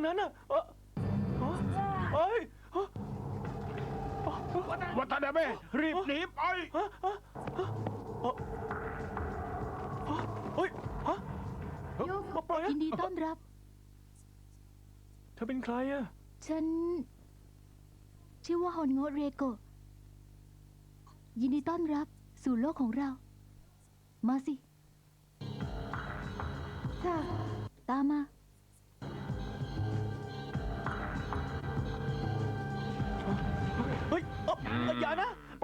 รงนั้นน่ะเออเออเอ้ยเอ้อวัตนาเบะรีบหนีไปฮะฮะฮะเอ้อฮะเฮ้ยฮะโยกมาปล่อยนะยินดีต้อนรับ เธอเป็นใครอะฉัน ชื่อว่าฮอนโงเรโกะยินดีต้อนรับสู่โลกของเรา มาสิ ค่ะ ตามมา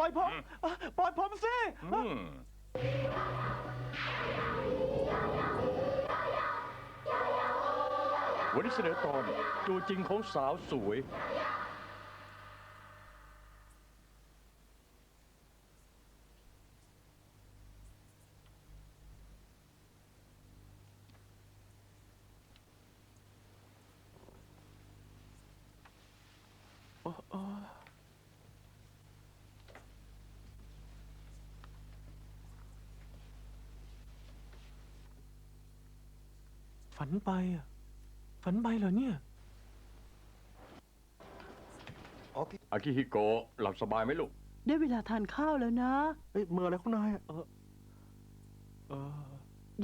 อยผมเอ้อปล่อยผมสิอืมวันนี้เสนอตอนตัวจริงของสาวสวย นไปอะฝันไปเหรอเนี่ย อากิฮิโกะหลับสบายไหมลูก ได้เวลาทานข้าวแล้วนะ เอ้ยเมื่ออะไรของนายอะเออเออ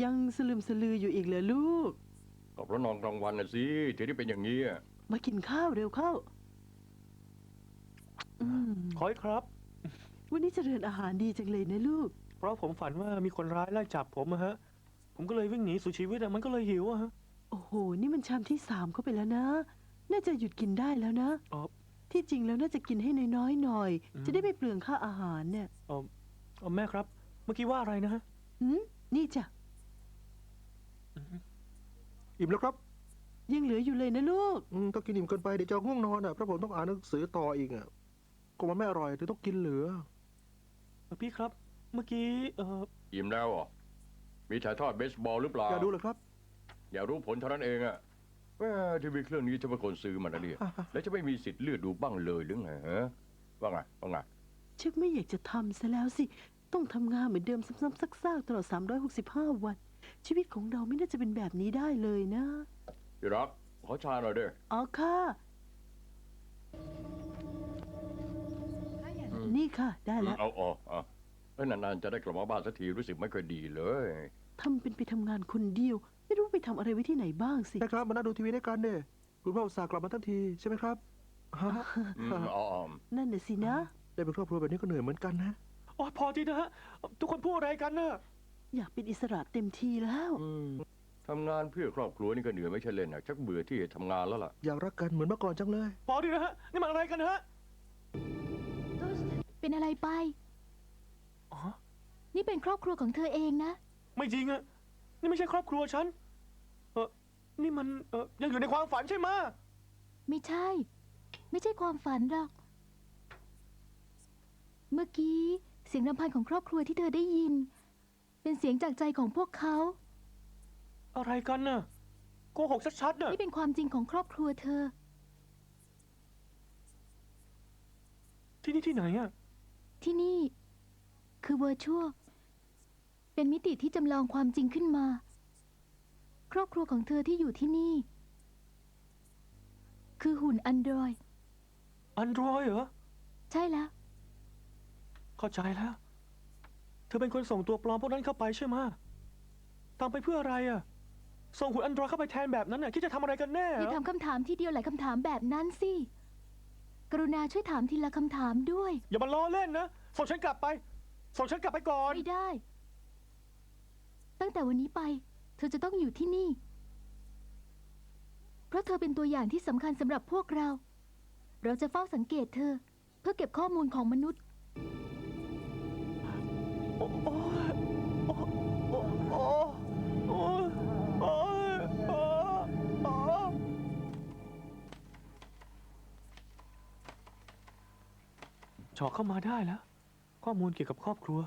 ยังสลืมสลืออยู่อีกเหรอลูกก็เพราะนอนกลางวันน่ะสิถึงได้เป็นอย่างนี้อะมากินข้าวเร็วเข้าอืมขออีกครับ วันนี้เจริญอาหารดีจังเลยนะลูก เพราะผมฝันว่ามีคนร้ายไล่จับผมอะฮะ ผมก็เลยวิ่งหนีสู่ชีวิตอะมันก็เลยหิวอะฮะโอ้โห นี่มันชามที่สามเข้าไปแล้วนะ น่าจะหยุดกินได้แล้วนะ อ๋อ ที่จริงแล้วน่าจะกินให้น้อยๆหน่อย อืม จะได้ไม่เปลืองค่าอาหารเนี่ยเออเออแม่ครับ เมื่อกี้ว่าอะไรนะฮะหืมนี่จ้ะ อิ่มแล้วครับยังเหลืออยู่เลยนะลูก อืมถ้ากินอิ่มเกินไปเดี๋ยวจะง่วงนอนอะเพราะผมต้องอ่านหนังสือต่ออีกอะก็มันไม่อร่อยถึงต้องกินเหลือ เออพี่ครับ เมื่อกี้เออ อิ่มแล้วเหรอ มีถ่ายทอดเบสบอลหรือเปล่า อย่าดูเลยครับ อยากรู้ผลเท่านั้นเองอะแม่ทีวีเครื่องนี้จะเป็นคนซื้อมานะเนี่ย แล้วจะไม่มีสิทธิ์เลือกดูบ้างเลยหรือไงฮะว่าไงว่าไงชักไม่อยากจะทำซะแล้วสิ ต้องทำงานเหมือนเดิมซ้ำๆซากๆตลอด 365 วัน ชีวิตของเราไม่น่าจะเป็นแบบนี้ได้เลยนะพี่รักขอชาหน่อยเด้ออ๋อค่ะ นี่ค่ะ ได้แล้ว เอาเอาเอาเอ้ยนานๆจะได้กลับมาบ้านสักทีรู้สึกไม่ค่อยดีเลย ทำเป็นไปทำงานคนเดียว ไม่รู้ไปทำอะไรไว้ที่ไหนบ้างสิ นะครับมานั่งดูทีวีด้วยกันเด้คุณพ่ออุตส่าห์กลับมาทั้งทีใช่ไหมครับฮะอืมเอ๋อนั่นน่ะสินะ ได้เป็นครอบครัวแบบนี้ก็เหนื่อยเหมือนกันนะ โอ้ยพอทีนะฮะ ทุกคนพูดอะไรกันน่ะอยากเป็นอิสระเต็มทีแล้ว อืมทำงานเพื่อครอบครัวนี่ก็เหนื่อยไม่ใช่เล่นนะชักเบื่อที่จะทำงานแล้วล่ะ อยากรักกันเหมือนเมื่อก่อนจังเลย พอทีนะฮะ นี่มันอะไรกันฮะ เป็นอะไรไป อ๋อ นี่เป็นครอบครัวของเธอเองนะ ไม่จริงอะนี่ไม่ใช่ครอบครัวฉัน เออนี่มัน เออยังอยู่ในความฝันใช่ไหมะไม่ใช่ ไม่ใช่ความฝันหรอก เมื่อกี้เสียงรำพันของครอบครัวที่เธอได้ยิน เป็นเสียงจากใจของพวกเขา อะไรกันน่ะโกหกชัดๆน่ะ นี่เป็นความจริงของครอบครัวเธอ ที่นี่ที่ไหนอะที่นี่ คือเวอร์ชวล เป็นมิติที่จำลองความจริงขึ้นมา ครอบครัวของเธอที่อยู่ที่นี่ คือหุ่นอันดรอย อันดรอยเหรอ ใช่แล้ว เข้าใจแล้ว เธอเป็นคนส่งตัวปลอมพวกนั้นเข้าไปใช่ไหมะตามไปเพื่ออะไรอะส่งหุ่นอันดรอยเข้าไปแทนแบบนั้นน่ะคิดจะทำอะไรกันแน่อย่าเหรอถามคำถามทีเดียวหลายคำถามแบบนั้นสิ กรุณาช่วยถามทีละคำถามด้วย อย่ามาล้อเล่นนะ ส่งฉันกลับไป ส่งฉันกลับไปก่อน ไม่ได้ ตั้งแต่วันนี้ไป เธอจะต้องอยู่ที่นี่ เพราะเธอเป็นตัวอย่างที่สำคัญสำหรับพวกเรา เราจะเฝ้าสังเกตเธอ เพื่อเก็บข้อมูลของมนุษย์ โอ้โอ้ยโอ้โอ้โอ้โอ้ยโอ้ยโอ้โอ้เจาะเข้ามาได้แล้ว ข้อมูลเกี่ยวกับครอบครัว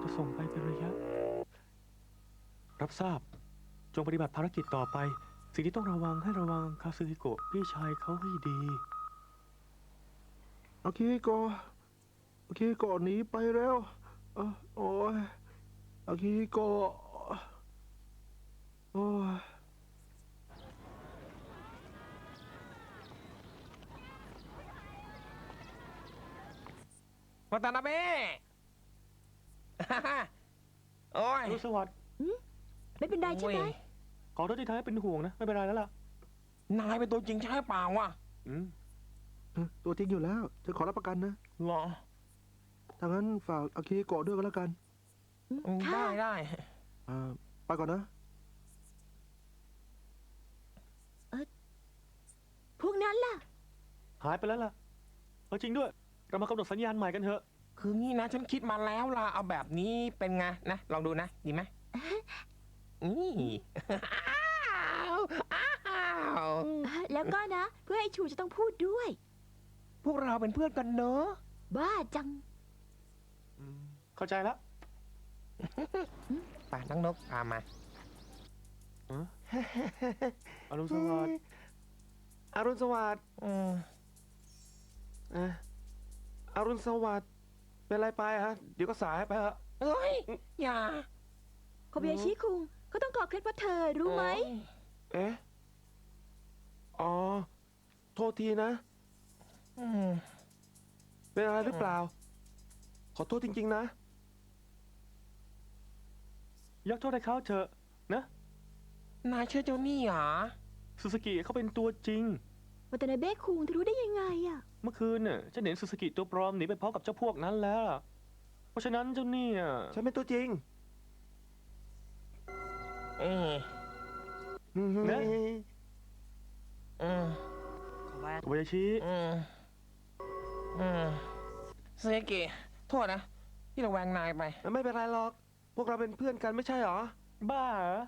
จะส่งไปเป็นระยะ รับทราบ จงปฏิบัติภารกิจต่อไป สิ่งที่ต้องระวังให้ระวังคาซึฮิโกะพี่ชายเขาให้ดีโอเคกิฮิโกะอากิฮิกะหนีไปแล้วเอ่อโอเคกิฮิโอ้ยวัตานาเบะ โอ้ย อรุณสวัสดิ์ ไม่เป็นไรใช่ไหม โอ้ย ขอโทษที่ทำให้เป็นห่วงนะ ไม่เป็นไรแล้วล่ะนายเป็นตัวจริงใช่เปล่าวะอืมเออตัวจริงอยู่แล้ว ฉันขอรับประกันนะเหรอถ้างั้นฝากอาคิโกะด้วยก็แล้วกันอืมได้ได้อ่าไปก่อนนะ พวกนั้นล่ะ หายไปแล้วล่ะเออจริงด้วย เรามากำหนดสัญญาณใหม่กันเถอะ คืองี้นะ ฉันคิดมาแล้วล่ะเอาแบบนี้เป็นไงนะ ลองดูนะ ดีไหม นี่อ้าวอ้าวแล้วก็นะ เพื่อให้ชูจะต้องพูดด้วย พวกเราเป็นเพื่อนกันเนอะบ้าจัง อืมเข้าใจแล้วไปน้องนกพามาอรุณสวัสดิ์อรุณสวัสดิ์อืมอะอรุณสวัสดิ์เป็นไรไปฮะ เดี๋ยวก็สายไปฮะ เอ้ย อย่า โคเบยาชิคุง เขาต้องกอเคล็ดว่าเธอรู้ไหม เอ๊ะ อ๋อ โทษทีนะ อืมเป็นอะไรหรือเปล่า ขอโทษจริง ๆ นะ ยกโทษให้เขาเถอะนะนายเชื่อเจ้านี่เหรอซูซูกิเขาเป็นตัวจริง วัตนาเบะคุงเธอรู้ได้ยังไงอะเมื่อคืนน่ะฉันเห็นซูซูกิตัวปลอมหนีไปพร้อมกับเจ้าพวกนั้นแล้ว เพราะฉะนั้นเจ้าเนี่ยฉันเป็นตัวจริง อืมนะอืมโวายาชิอืมอืมเซกิโทษนะ ที่เราแวงนายไป ไม่เป็นไรหรอก พวกเราเป็นเพื่อนกันไม่ใช่เหรอ บ้าเหรอ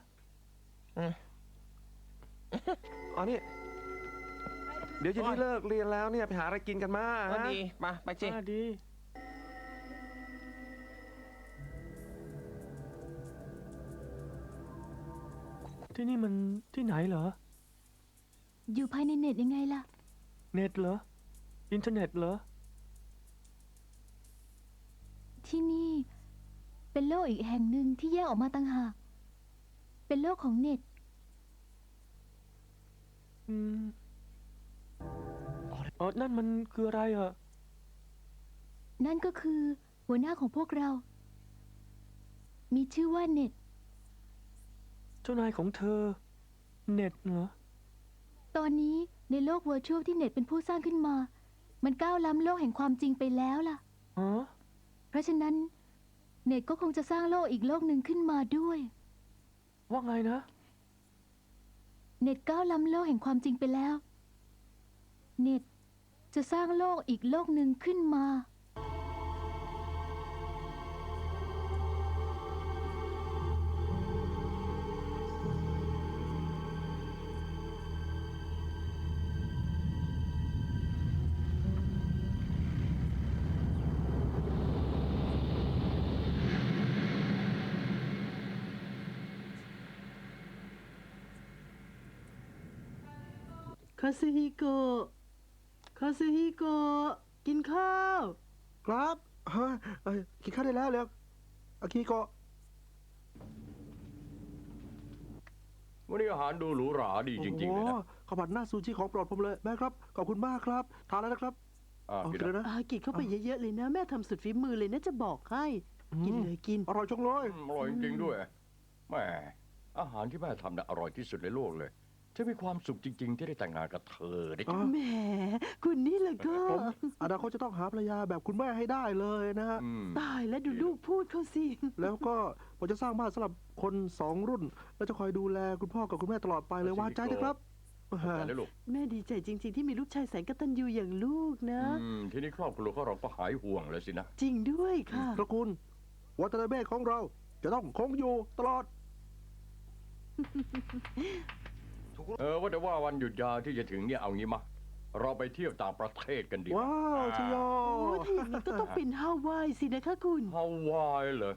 อ๋อนี่ เดี๋ยวเย็นนี้เลิกเรียนแล้วเนี่ยไปหาอะไรกินกันมาก็ฮะดีไปไปจิบ้าดี ที่นี่มันที่ไหนเหรอ อยู่ภายในเน็ตยังไงล่ะ เน็ตเหรอ อินเทอร์เน็ตเหรอ ที่นี่ เป็นโลกอีกแห่งหนึ่งที่แยกออกมาต่างหาก เป็นโลกของเน็ต อืมเออนั่นมันคืออะไรอะนั่นก็คือ หัวหน้าของพวกเรา มีชื่อว่าเน็ต เจ้านายของเธอ เน็ตเหรอ ตอนนี้ในโลกเวอร์ชวลที่เน็ตเป็นผู้สร้างขึ้นมา มันก้าวล้ำโลกแห่งความจริงไปแล้วล่ะอ๋อเพราะฉะนั้น เน็ตก็คงจะสร้างโลกอีกโลกหนึ่งขึ้นมาด้วย ว่าไงนะ เน็ตก้าวล้ำโลกแห่งความจริงไปแล้ว เน็ตจะสร้างโลกอีกโลกหนึ่งขึ้นมาาซึฮิโกะคาซึฮิโกะกินข้าว ครับฮะเอ้ยกินข้าวได้แล้วแล้วอาคิโกะวันนี้อาหารดูหรูหราดีจริงๆเลยนะโอ้โหข้าวผัดหน้าซูชิของโปรดผมเลยแม่ครับ ขอบคุณมากครับ ทานแล้วนะครับอ่าเอากินกินนะแล้วนะ อากินเข้าไปเยอะๆเลยนะ แม่ทำสุดฝีมือเลยนะจะบอกให้กินเลยกิน อร่อยจังเลย อืมอร่อยจริงๆด้วยแหม่อาหารที่แม่ทำน่ะอร่อยที่สุดในโลกเลย ฉันมีความสุขจริง ๆ ที่ได้แต่งงานกับเธอได้อ๋อ แหม คุณนี่แหละก็ผมอนาคตจะต้องหาภรรยาแบบคุณแม่ให้ได้เลยนะฮะ อืมตายแล้วดูลูกพูดเขาสิ แล้วก็ผมจะสร้างบ้านสำหรับคนสองรุ่น แล้วจะคอยดูแลคุณพ่อกับคุณแม่ตลอดไปเลยว่าใจนะครับแต่แล้วลูกแม่ดีใจจริง ๆ ที่มีลูกชายแสนกตัญญูอย่างลูกนะ อืมทีนี้ครอบครัวของเราก็หายห่วงแล้วสินะ จริงด้วยค่ะตระกูลวัตนาเบ้ของเราจะต้องคงอยู่ตลอด เออว่าแต่ว่าวันหยุดยาวที่จะถึงเนี่ยเอางี้มา เราไปเที่ยวต่างประเทศกันดีไหมว้าวชโยโอ้ถ้าอย่างนี้ก็ต้องเป็นฮาวายสินะคะคุณ ฮาวายเหรอ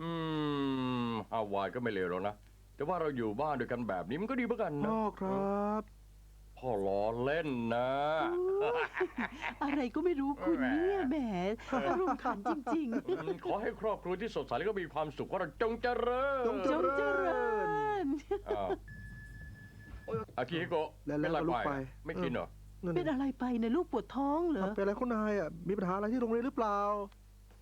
อืมฮาวายก็ไม่เลวหรอกนะ แต่ว่าเราอยู่บ้านด้วยกันแบบนี้มันก็ดีเหมือนกันนะพ่อครับ พ่อล้อเล่นนะ อะไรก็ไม่รู้คุณเนี่ยแหมอารมณ์ขันจริง อืมขอให้ครอบครัวที่สดใสแล้วก็มีความสุขว่าเราจงเจริญจงๆเจจงเจริญ อ้าว อากิฮิโกะแล้วเป็นไรแล้วก็ลุกไปไป ไม่กินเหรอ นั่นเป็นน่ะอะไรไปนะลูกปวดท้องเหรอ เป็นอะไรคุณนายอะมีปัญหาอะไรที่โรงเรียนหรือเปล่า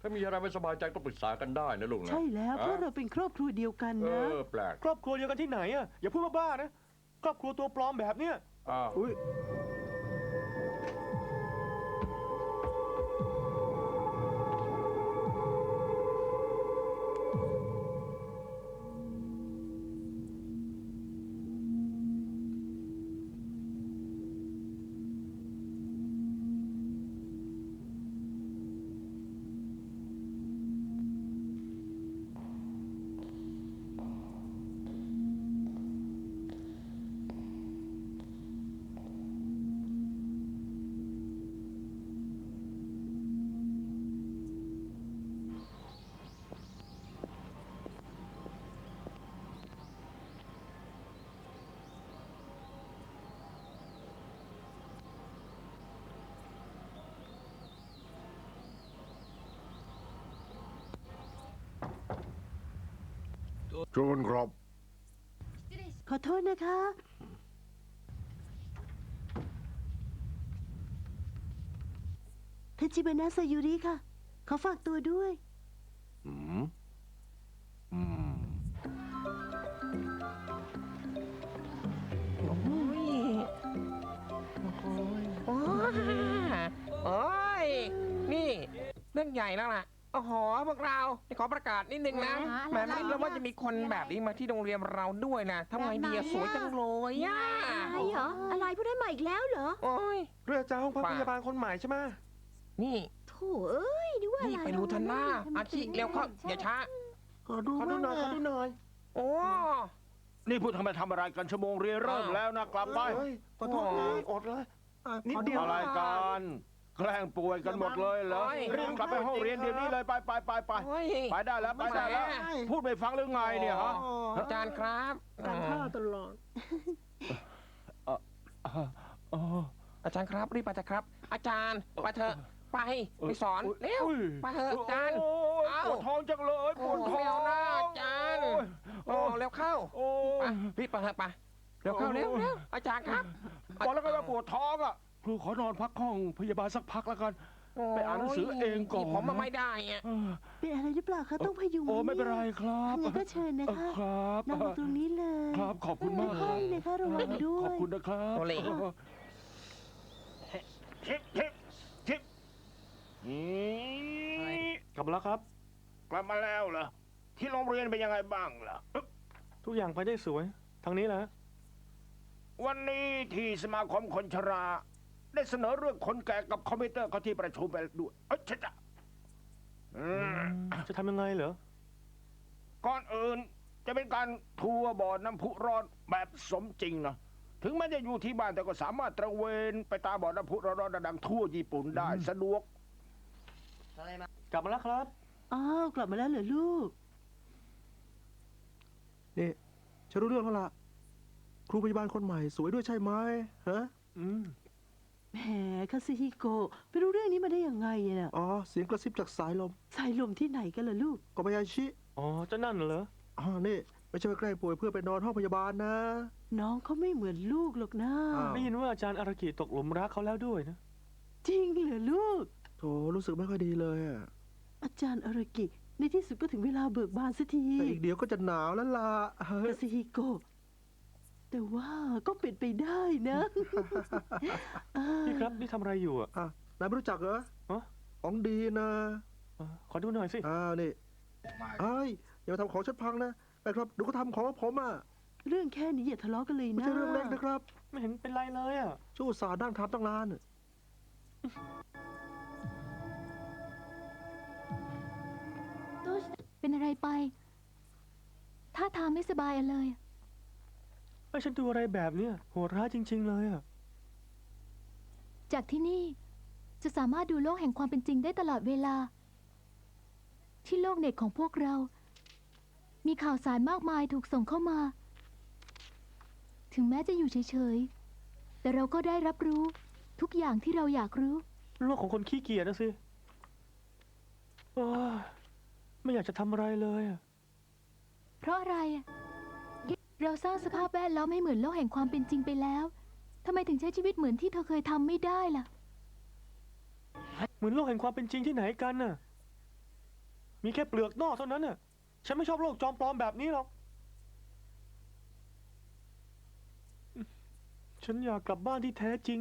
ถ้ามีอะไรไม่สบายใจก็ปรึกษากันได้นะลุงนะใช่แล้วเพราะเราเป็นครอบครัวเดียวกันเอนะอแปลกครอบครัวเดียวกันที่ไหนอะอย่าพูดบ้าๆนะ ครอบครัวตัวปลอมแบบเนี้ยอ้าวอุ้ย เชิญครับ ขอโทษนะคะเทจิบานะซายุริค่ะ ขอฝากตัวด้วย อืม อืม โอ้ย โอ้ย โอ้ย นี่ เรื่องใหญ่แล้วล่ะ โอ้โหพวกเราขอประกาศนิดนึงนะอ่าแหมอะไรไม่รู้ว่าจะมีคนแบบนี้มาที่โรงเรียนเราด้วยนะทำไงดีอะสวยจังเลยอะอะไรเหรอ อะไรพูดได้ใหม่อีกแล้วเหรอ โอ้ย เรื่องจ้างห้องพักป่า พยาบาลคนใหม่ใช่ไหมนี่โถ่เอ้ยนึกว่าอะไรนี่ไปดูทันหน้าอาชีเร็วเข้าอย่าช้า ขอดูขอดูหน่อยขอดูหน่อยโอ้ นี่พูดทำไมทำอะไรกันชั่วโมงเรียนเริ่มแล้วนะกลับไปเฮ้ยขอโทษนะอดเลยอะนิดขอเดียว อะไรกัน แกล้งป่วยกันหมดเลยเหรอรีบกลับไปห้องเรียนเดี๋ยวนี้เลยไปไปไปไปโอ้ย ไปได้แล้วไปได้แล้วพูดไม่ฟังหรือไงเนี่ยฮะอาจารย์ครับการท่าตลอด อ๋ออาจารย์ครับรีบไปเถอะครับ อาจารย์ไปเถอะไปไปสอนเร็วอุ้ยไปเถอะอาจารย์โอ้ยเอ้า ปวดท้องจังเลยปโอ้วดท้องไม่เอาหน้าอาจารย์โอ้โอ้ยเร็วเข้าโอ้ไปย รีบไปเถอะไปเร็วเข้าเร็วเร็วอาจารย์ครับ บอกแล้วก็ว่าปวดท้องอะ ครูขอนอนพักห้องพยาบาลสักพักแล้วกันโยไปอ่านหนังสือเองก่อน ผมมาไม่ได้อะเออเป็นอะไรหรือเปล่าคะต้องพยุงโอ้ไม่เป็นไรครับงั้นก็เชิญนะเออคะครับนั่งตรงนี้เลยครับขอบคุณมากคค่รัอบยๆนะคะระวังด้วย ขอบคุณนะครับโอเลทิปทิปทิปอืมกลับมาแล้วครับ กลับมาแล้วเหรอ ที่โรงเรียนเป็นยังไงบ้างล่ะทุกอย่างไปได้สวย ทางนี้แหละวันนี้ที่สมาคมคนชรา ได้เสนอเรื่องคนแก่กับคอมพิวเตอร์เขาที่ประชุมไปด้วยเอ้ยชะจะอืมจะทำยังไงเหรอ ก่อนอื่นจะเป็นการทัวร์บ่อน้ำพุร้อนแบบสมจริงนะถึงแม้จะอยู่ที่บ้านแต่ก็สามารถตระเวนไปตามบ่อน้ำพุร้อนๆดังๆทั่วญี่ปุ่นได้สะดวก กลับมาแล้วครับ อ้าวกลับมาแล้วเหรอลูก นี่ฉันรู้เรื่องแล้วล่ะ ครูพยาบาลคนใหม่สวยด้วยใช่ไหมฮะ อืม แหมคาซิฮิโกะไปรู้เรื่องนี้มาได้ยังไงเนี่ยอ๋อ เสียงกระซิบจากสายลมสายลมที่ไหนกันล่ะลูกก็พยาชิอ๋อเจ้านั่นเหรออ่านี่ ไม่ใช่ว่าแกล้งป่วยเพื่อไปนอนห้องพยาบาลนะ น้องเขาไม่เหมือนลูกหรอกนะอ้าว ได้ยินว่าอาจารย์อารากิตกหลุมรักเขาแล้วด้วยนะ จริงเหรอลูก โถรู้สึกไม่ค่อยดีเลยอะอาจารย์อารากิ ในที่สุดก็ถึงเวลาเบิกบานสักทีแต่อีกเดี๋ยวก็จะหนาวแล้วล่ะเฮ้ยคาซิฮิโกะ แต่ว่าก็เป็นไปได้นะอ่าพี่ครับนี่ทำอะไรอยู่อะอะนายไม่รู้จักเหรอฮะของดีนะอะขอดูหน่อยสิอ้าวนี่ไอ้ยอย่ามาทำของฉันพังนะนะครับดูก็ทำของผมอะเรื่องแค่นี้อย่าทะเลาะกันเลยไม่นะ ใช่เรื่องเล็กนะครับไม่เห็นเป็นไรเลยอะ ชูอุตสาห์นั่งทำตั้งนาน เป็นอะไรไป ท่าทางไม่สบายอะเลย ให้ฉันดูอะไรแบบเนี้ยโหดร้ายจริง ๆ เลยอะจากที่นี่จะสามารถดูโลกแห่งความเป็นจริงได้ตลอดเวลา ที่โลกเน็ตของพวกเรา มีข่าวสารมากมายถูกส่งเข้ามา ถึงแม้จะอยู่เฉยๆ แต่เราก็ได้รับรู้ทุกอย่างที่เราอยากรู้ โลกของคนขี้เกียจนะสิโอ้ยไม่อยากจะทำอะไรเลยอะเพราะอะไรอะ เราสร้างสภาพแวดล้อมให้เหมือนโลกแห่งความเป็นจริงไปแล้วทำไมถึงใช้ชีวิตเหมือนที่เธอเคยทำไม่ได้ล่ะ เหมือนโลกแห่งความเป็นจริงที่ไหนกันน่ะ มีแค่เปลือกนอกเท่านั้นน่ะ ฉันไม่ชอบโลกจอมปลอมแบบนี้หรอก ฉันอยากกลับบ้านที่แท้จริง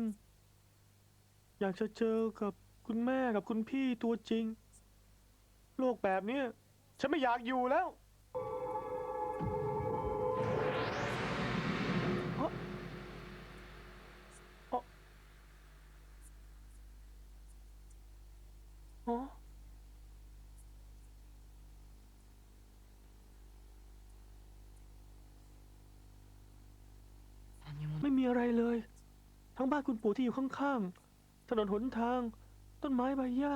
อยากจะเจอกับคุณแม่กับคุณพี่ตัวจริง โลกแบบนี้ฉันไม่อยากอยู่แล้ว ทั้งบ้านคุณปู่ที่อยู่ข้างๆ ถนนหนทาง ต้นไม้ใบหญ้า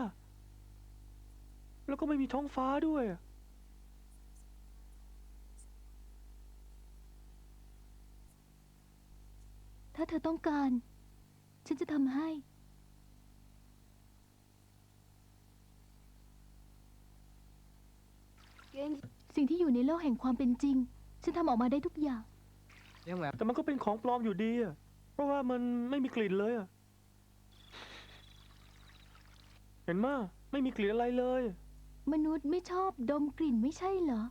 แล้วก็ไม่มีท้องฟ้าด้วย ถ้าเธอต้องการ ฉันจะทำให้สิ่งที่อยู่ในโลกแห่งความเป็นจริง ฉันทำออกมาได้ทุกอย่างแต่มันก็เป็นของปลอมอยู่ดีอะเพ ราะว่ามันไม่มีกลิ่นเลยอะเห็นมาไม่มีกลิ่นอะไรเลย มนุษย์ไม่ชอบดมกลิ่นไม่ใช่เหรอ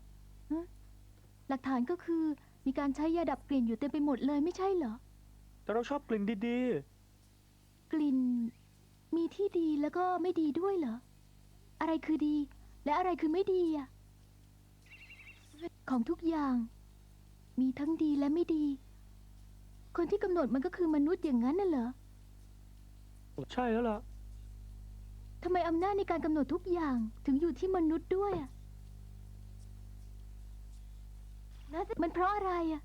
ฮะหลักฐานก็คือมีการใช้ยาดับกลิ่นอยู่เต็มไปหมดเลยไม่ใช่เหรอ แต่เราชอบกลิ่นดีกลิ่น มีที่ดีแล้วก็ไม่ดีด้วยเหรอ อะไรคือดี และอะไรคือไม่ดีอะของทุกอย่าง มีทั้งดีและไม่ดี คนที่กำหนดมันก็คือมนุษย์อย่างนั้นน่ะเหรอๆใช่แล้วล่ะ ทำไมอำนาจในการกำหนดทุกอย่างถึงอยู่ที่มนุษย์ด้วยอะมันเพราะอะไรอะ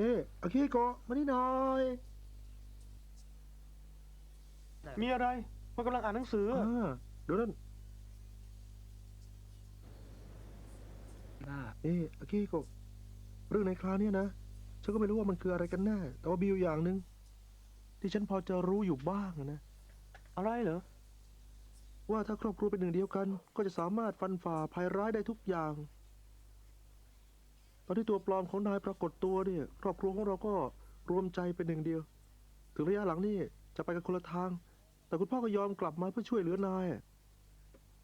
นี่อากิโกะมานี่หน่อยมีอะไรมันกำลังอ่านหนังสืออ่าเดี๋ยว นั่นเอ๊ะอากิโกะเรื่องในคราวเนี้ยนะ ฉันก็ไม่รู้ว่ามันคืออะไรกันแน่ แต่ว่ามีอยู่อย่างหนึ่งที่ฉันพอจะรู้อยู่บ้างนะ อะไรเหรอ ว่าถ้าครอบครัวเป็นหนึ่งเดียวกัน ก็จะสามารถฟันฝ่าภัยร้ายได้ทุกอย่าง ตอนที่ตัวปลอมของนายปรากฏตัวเนี่ย ครอบครัวของเราก็รวมใจเป็นหนึ่งเดียว ถึงระยะหลังนี่จะไปกันคนละทาง แต่คุณพ่อก็ยอมกลับมาเพื่อช่วยเหลือนาย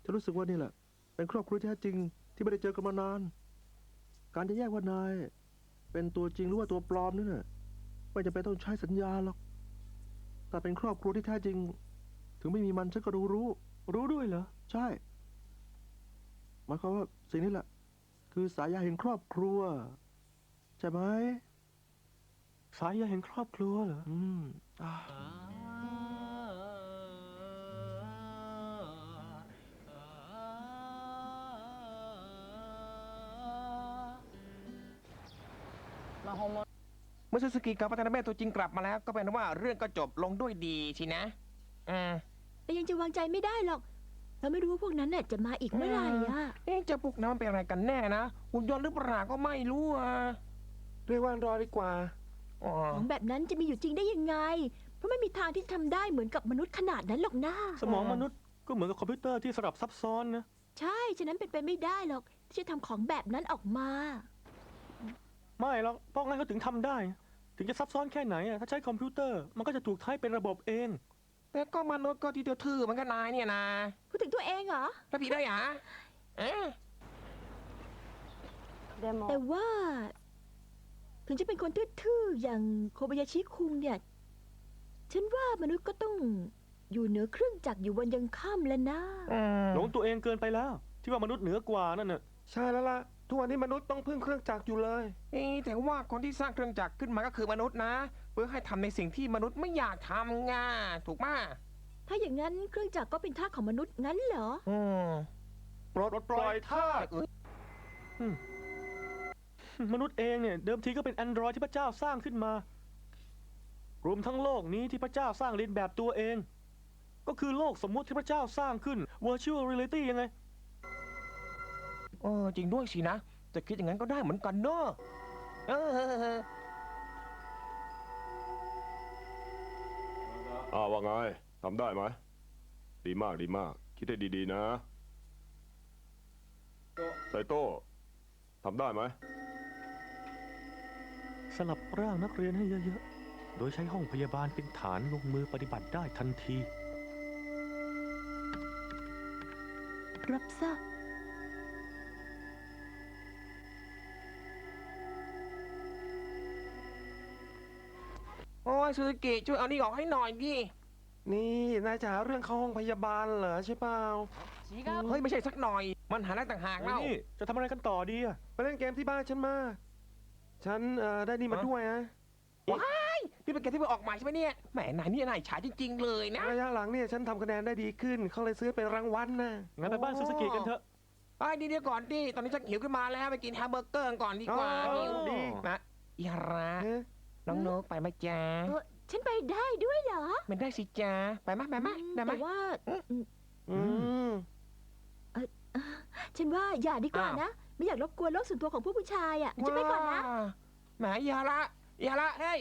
ฉันรู้สึกว่านี่แหละ เป็นครอบครัวที่แท้จริง ที่ไม่ได้เจอกันมานาน การจะแยกว่านาย เป็นตัวจริงหรือว่าตัวปลอมนั่นน่ะไม่จำเป็นต้องใช้สัญญาหรอก แต่เป็นครอบครัวที่แท้จริง ถึงไม่มีมันฉันก็รู้รู้ รู้ด้วยเหรอ ใช่หมายความว่าสิ่งนี้แหละ คือสายยาแห่งครอบครัว ใช่ไหม สายใยแห่งครอบครัวเหรอ อืมอ่า เมื่อซูซูกิกับพัฒนาแม่ตัวจริงกลับมาแล้ว ก็เป็นว่าเรื่องก็จบลงด้วยดีสินะอืมแต่ยังจะวางใจไม่ได้หรอก เราไม่รู้ว่าพวกนั้นน่ะจะมาอีกเมื่อไหร่อะเอ๊ะเจะพวกนั้นมันเป็นอะไรกันแน่นะหุ่นยนต์หรือเปล่าก็ไม่รู้อะเรียกว่ารอดีกว่า อ๋อของแบบนั้นจะมีอยู่จริงได้ยังไง เพราะไม่มีทางที่ทำได้เหมือนกับมนุษย์ขนาดนั้นหรอกนะสมองมนุษย์ก็เหมือนกับคอมพิวเตอร์ที่สลับซับซ้อนนะ ใช่ ฉะนั้นเป็นไปไม่ได้หรอกที่จะทำของแบบนั้นออกมา ไม่หรอกเพราะงั้นก็ถึงทำได้ ถึงจะซับซ้อนแค่ไหนอะถ้าใช้คอมพิวเตอร์มันก็จะถูกใช้เป็นระบบเอง แต่ก็มนุษย์ก็ที่เดือดทื่อเหมันก็นายเนี่ยนะพูดถึงตัวเองเหรอ แล้วพี่ได้หรอเอ๊ะแต่ว่า ถึงจะเป็นคนทื่อๆอย่างโคบายาชิคุงเนี่ย ฉันว่ามนุษย์ก็ต้องอยู่เหนือเครื่องจักรอยู่วันยังค่ำแล้วนะ อืมหลงตัวเองเกินไปแล้ว ที่ว่ามนุษย์เหนือกว่านั่นน่ะใช่แล้วล่ะ ทุกวันนี้มนุษย์ต้องพึ่งเครื่องจักรอยู่เลย เอ๊ะแต่ว่าคนที่สร้างเครื่องจักรขึ้นมาก็คือมนุษย์นะ เพื่อให้ทำในสิ่งที่มนุษย์ไม่อยากทำไงถูกไหมถ้าอย่างนั้นเครื่องจักรก็เป็นท่าสของมนุษย์งั้นเหรอ อืม ปลดปล่อยทาสเอ้ยมนุษย์เองเนี่ยเดิมทีก็เป็นแอนดรอยที่พระเจ้าสร้างขึ้นมา รวมทั้งโลกนี้ที่พระเจ้าสร้างเรียนแบบตัวเอง ก็คือโลกสมมุติที่พระเจ้าสร้างขึ้น virtual reality ยังไงเออจริงด้วยสินะ จะคิดอย่างนั้นก็ได้เหมือนกันเนอะเอออ่าว่าไงทำได้ไหมดีมากดีมาก คิดให้ดีๆนะไซโต้ทำได้ไหมสลับร่างนักเรียนให้เยอะๆ โดยใช้ห้องพยาบาลเป็นฐานลงมือปฏิบัติได้ทันที รับทราบ โอ้ยซูซูกิช่วยเอานี่ออกให้หน่อยดินี่นายจะหาเรื่องเข้าห้องพยาบาลเหรอใช่เปล่าเฮ้ยไม่ใช่สักหน่อย มันหาได้ต่างหากเฮ้ยเล่านี่จะทำอะไรกันต่อดีอะไปเล่นเกมที่บ้านฉันมา ฉันเอ่อได้นี่มาฮะด้วยนะนี่เป็นเกมที่เพิ่งออกใหม่ใช่ไหมเนี่ยแหมนายนี่นายฉายจริง ๆ เลยนะระยะหลังเนี่ยฉันทำคะแนนได้ดีขึ้นเขาเลยซื้อเป็นรางวัลนะงั้นไปบ้านซูซูกิกันเถอะไอ้นี่เดี๋ยวก่อนดิตอนนี้ฉันหิวขึ้นมาแล้วไปกินแฮมเบอร์เกอร์กันก่อนดีกว่าอ๋อหิวดีนะอีฮาระเอ๊ะ น้องนกไปไหมจ๊ะเออฉันไปได้ด้วยเหรอมันได้สิจ๊ะไปไหมไปไหมอืมได้ไหมแต่ว่า อืม ฉันว่าอย่าดีกว่าอ้าว นะ ไม่อยากรบกวนโลกส่วนตัวของผู้ผู้ชายอะฉันไปก่อนนะ ว้าแหมอีฮาระอีฮาระเฮ้ย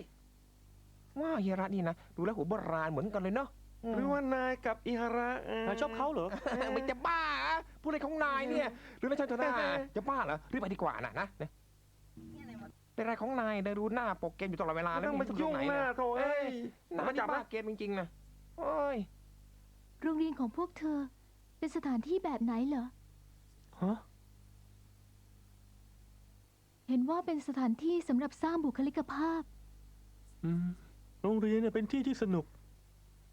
ว้าวอีฮาระนี่นะดูแล้วหัวโบราณเหมือนกันเลยเนาะหรือว่านายกับอิฮาระเนายชอบเขาเหรอ มันจะบ้าอะพูดอะไรของนายเนี่ย หรือไม่ใช่เธอหน้าจะบ้าเหรอรีบไปดีกว่านะนะ เนี่ยเป็นอะไรของนายเดินดูหน้าโปรเกมอยู่ตลอดเวลาไม่แล้วต้องมาไรู้ยุ่งไหนหน้านะโถเอ้ยนายมานี่จับบ้านะเกมจริงๆนะโอ้ยโรงเรียนของพวกเธอ เป็นสถานที่แบบไหนเหรอฮะเห็นว่าเป็นสถานที่สำหรับสร้างบุคลิกภาพ อืม โรงเรียนเนี่ยเป็นที่ที่สนุก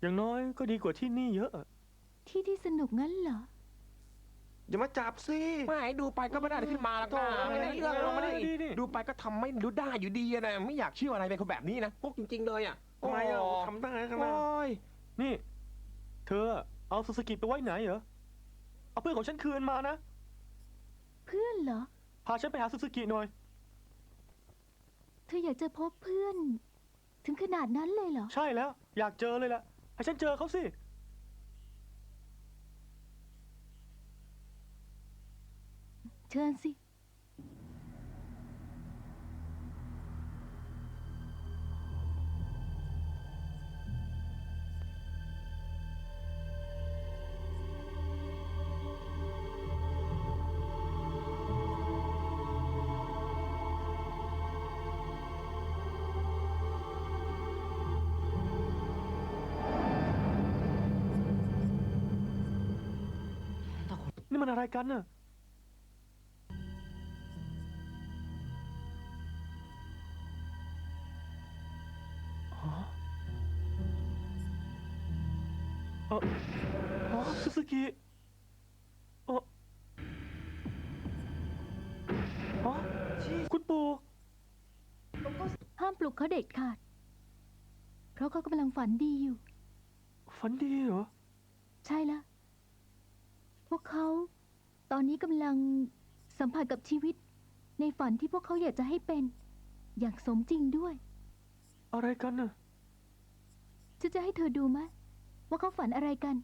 อย่างน้อยก็ดีกว่าที่นี่เยอะอะที่ที่สนุกงั้นเหรอ อย่ามาจับสิ ไม่ดูไปก็ไม่ได้อะไรขึ้นมาแล้วก็โถ่ไม่ได้เรื่องเออเราไม่ได้ดีดิ ดูไปก็ทำไม่รู้ได้อยู่ดีอะนะไม่อยากเชื่ออะไรเป็นคนแบบนี้นะพวกจริง ๆ เลยอะทำไมอะโทำได้ขโอ้นาดยนี่ เธอเอาซูซูกิไปไว้ไหนเหรอ เอาเพื่อนของฉันคืนมานะ เพื่อนเหรอ พาฉันไปหาซูซูกิหน่อย เธออยากจะพบเพื่อน ถึงขนาดนั้นเลยเหรอ ใช่แล้ว อยากเจอเลยแหละให้ฉันเจอเขาสิ เชิญสิ นี่มันอะไรกันน่ะ เขาเด็ดขาด เพราะเขากำลังฝันดีอยู่ ฝันดีเหรอ ใช่ละ พวกเขาตอนนี้กำลังสัมผัสกับชีวิต ในฝันที่พวกเขาอยากจะให้เป็น อย่างสมจริงด้วย อะไรกันน่ะ จะจะให้เธอดูไหมว่าเขาฝันอะไรกัน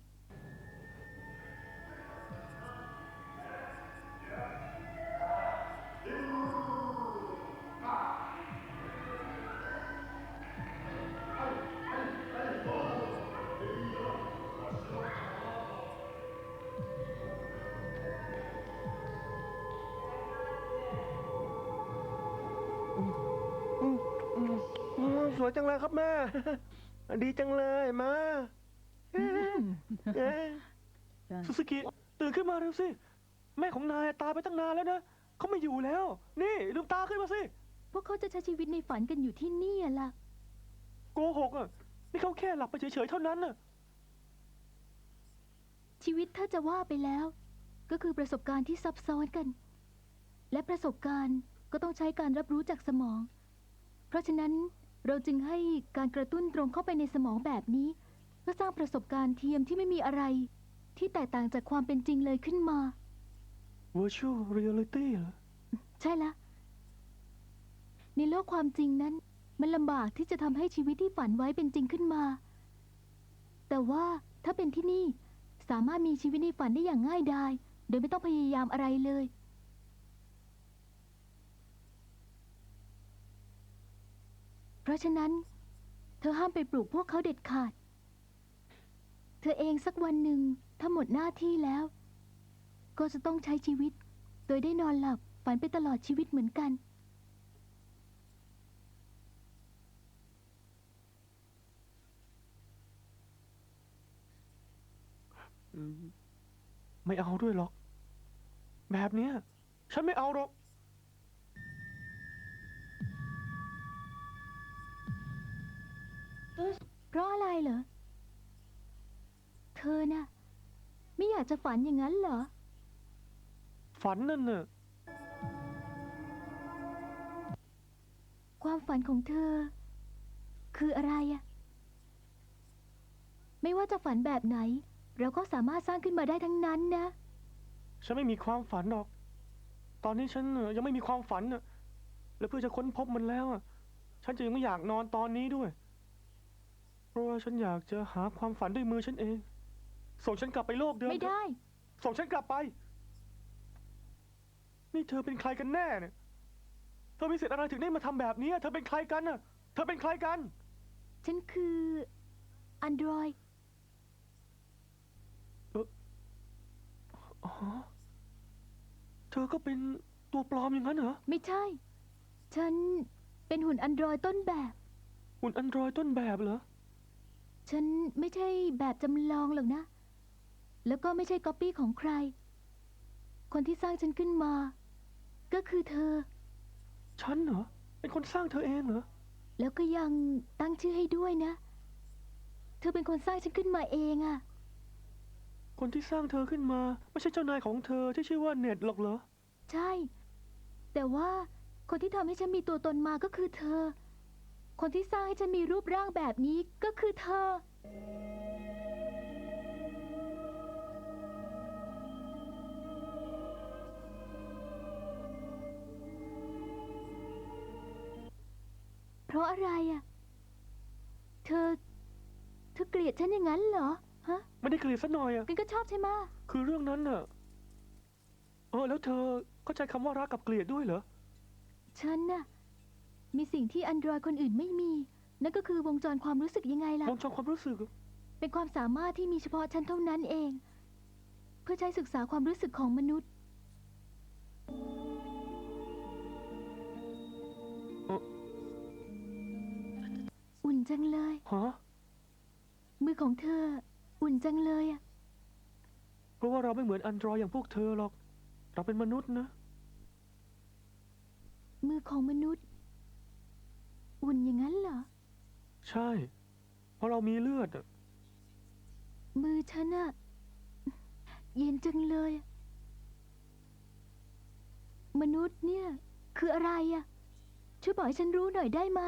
วยจังเลยครับแม่ ดีจังเลยมาเอ๊ะซูซูกิตื่นขึ้นมาเร็วสิ แม่ของนายตายไปตั้งนานแล้วนะเขาไม่อยู่แล้ว นี่ลืมตาขึ้นมาสิ พวกเขาจะใช้ชีวิตในฝันกันอยู่ที่นี่อะล่ะ โกหกอะ นี่เขาแค่หลับไปเฉยๆเท่านั้นน่ะ ชีวิตถ้าจะว่าไปแล้ว ก็คือประสบการณ์ที่ซับซ้อนกัน และประสบการณ์ก็ต้องใช้การรับรู้จากสมอง เพราะฉะนั้น เราจึงให้การกระตุ้นตรงเข้าไปในสมองแบบนี้เพื่อสร้างประสบการณ์เทียมที่ไม่มีอะไร ที่แตกต่างจากความเป็นจริงเลยขึ้นมา virtual reality เหรอใช่ละในโลกความจริงนั้น มันลำบากที่จะทำให้ชีวิตที่ฝันไว้เป็นจริงขึ้นมา แต่ว่าถ้าเป็นที่นี่สามารถมีชีวิตในฝันได้อย่างง่ายดาย โดยไม่ต้องพยายามอะไรเลย พราะฉะนั้น เธอห้ามไปปลูกพวกเขาเด็ดขาด เธอเองสักวันหนึ่งถ้าหมดหน้าที่แล้ว ก็จะต้องใช้ชีวิต โดยได้นอนหลับฝันไปตลอดชีวิตเหมือนกันไม่เอาด้วยหรอก แบบนี้ฉันไม่เอาหรอก เพราะอะไรเหรอ เธอน่ะ ไม่อยากจะฝันอย่างนั้นเหรอ ฝันนั่นน่ะ ความฝันของเธอ คืออะไรอะไม่ว่าจะฝันแบบไหน เราก็สามารถสร้างขึ้นมาได้ทั้งนั้นนะ ฉันไม่มีความฝันหรอก ตอนนี้ฉันน่ะยังไม่มีความฝันน่ะ แล้วเพื่อจะค้นพบมันแล้วอะ ฉันจึงไม่อยากนอนตอนนี้ด้วยเพ ราะว่าฉันอยากจะหาความฝันด้วยมือฉันเอง ส่งฉันกลับไปโลกเดิมไม่ได้ ส่งฉันกลับไป นี่เธอเป็นใครกันแน่เนี่ย เธอมีสิทธิ์อะไรถึงได้มาทำแบบนี้อะเธอเป็นใครกันน่ะ เธอเป็นใครกัน ฉันคืออันดรอยอ๋อ เธอก็เป็นตัวปลอมอย่างนั้นเหรอ ไม่ใช่ ฉันเป็นหุ่นอันดรอยต้นแบบ หุ่นอันดรอยต้นแบบเหรอ ฉันไม่ใช่แบบจำลองหรอกนะ แล้วก็ไม่ใช่ก๊อปปี้ของใคร คนที่สร้างฉันขึ้นมา ก็คือเธอ ฉันเหรอ เป็นคนสร้างเธอเองเหรอ แล้วก็ยังตั้งชื่อให้ด้วยนะ เธอเป็นคนสร้างฉันขึ้นมาเองอะคนที่สร้างเธอขึ้นมาไม่ใช่เจ้านายของเธอที่ชื่อว่าเน็ตหรอกเหรอ ใช่ แต่ว่าคนที่ทำให้ฉันมีตัวตนมาก็คือเธอ คนที่สร้างให้ฉันมีรูปร่างแบบนี้ก็คือเธอ เพราะอะไรอะเธอ เธอเกลียดฉันอย่างนั้นเหรอ ฮะไม่ได้เกลียดสักหน่อยอะ กันก็ชอบใช่ไหมะคือเรื่องนั้นน่ะ เออแล้วเธอเข้าใจคำว่ารักกับเกลียดด้วยเหรอ ฉันน่ะ มีสิ่งที่อันดรอยคนอื่นไม่มี นั่นก็คือวงจรความรู้สึกยังไงล่ะมองจองความรู้สึกอะเป็นความสามารถที่มีเฉพาะฉันเท่านั้นเอง เพื่อใช้ศึกษาความรู้สึกของมนุษย์ อุ่นจังเลย ฮะมือของเธอ อุ่นจังเลยอะเพราะว่าเราไม่เหมือนอันดรอยอย่างพวกเธอหรอก เราเป็นมนุษย์นะ มือของมนุษย์ อุ่นอย่างนั้นเหรอ ใช่ เพราะเรามีเลือดอะมือฉันอะเย็นจังเลยอะมนุษย์เนี่ย คืออะไรอะช่วยบอกให้ฉันรู้หน่อยได้ไหม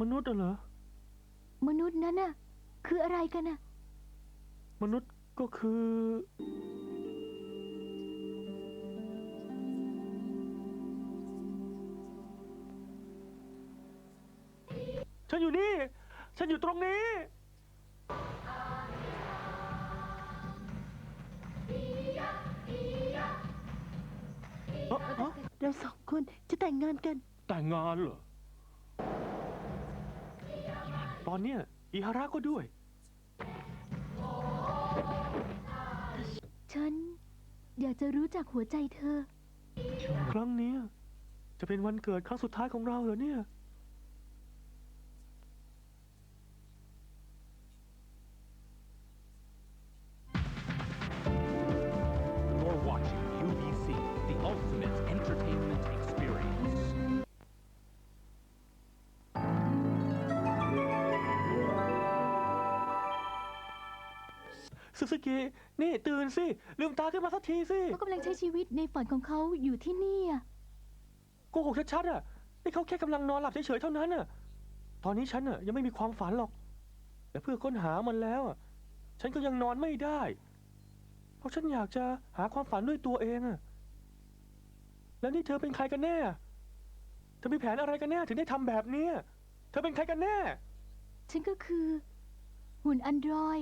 มนุษย์อะเหรอ มนุษย์นั้นน่ะคืออะไรกันน่ะมนุษย์ก็คือ ฉันอยู่นี่ ฉันอยู่ตรงนี้ เอ้อเอ้อเราสองคนจะแต่งงานกัน แต่งงานเหรอ ตอนเนี้ยอิฮาระก็ด้วย ฉัน อยากจะรู้จักหัวใจเธอ ครั้งเนี้ยจะเป็นวันเกิดครั้งสุดท้ายของเราเหรอเนี่ย ซึซึกินี่ตื่นสิ ลืมตาขึ้นมาสักทีสิเขากำลังใช้ชีวิตในฝันของเขาอยู่ที่นี่อะโกหกชัดๆอะนี่เขาแค่กำลังนอนหลับเฉยๆเท่านั้นน่ะ ตอนนี้ฉันอะยังไม่มีความฝันหรอก แต่เพื่อค้นหามันแล้วอะ ฉันก็ยังนอนไม่ได้ เพราะฉันอยากจะหาความฝันด้วยตัวเองอะ แล้วนี่เธอเป็นใครกันแน่ เธอมีแผนอะไรกันแน่ถึงได้ทำแบบนี้ เธอเป็นใครกันแน่ ฉันก็คือ หุ่นอันดรอย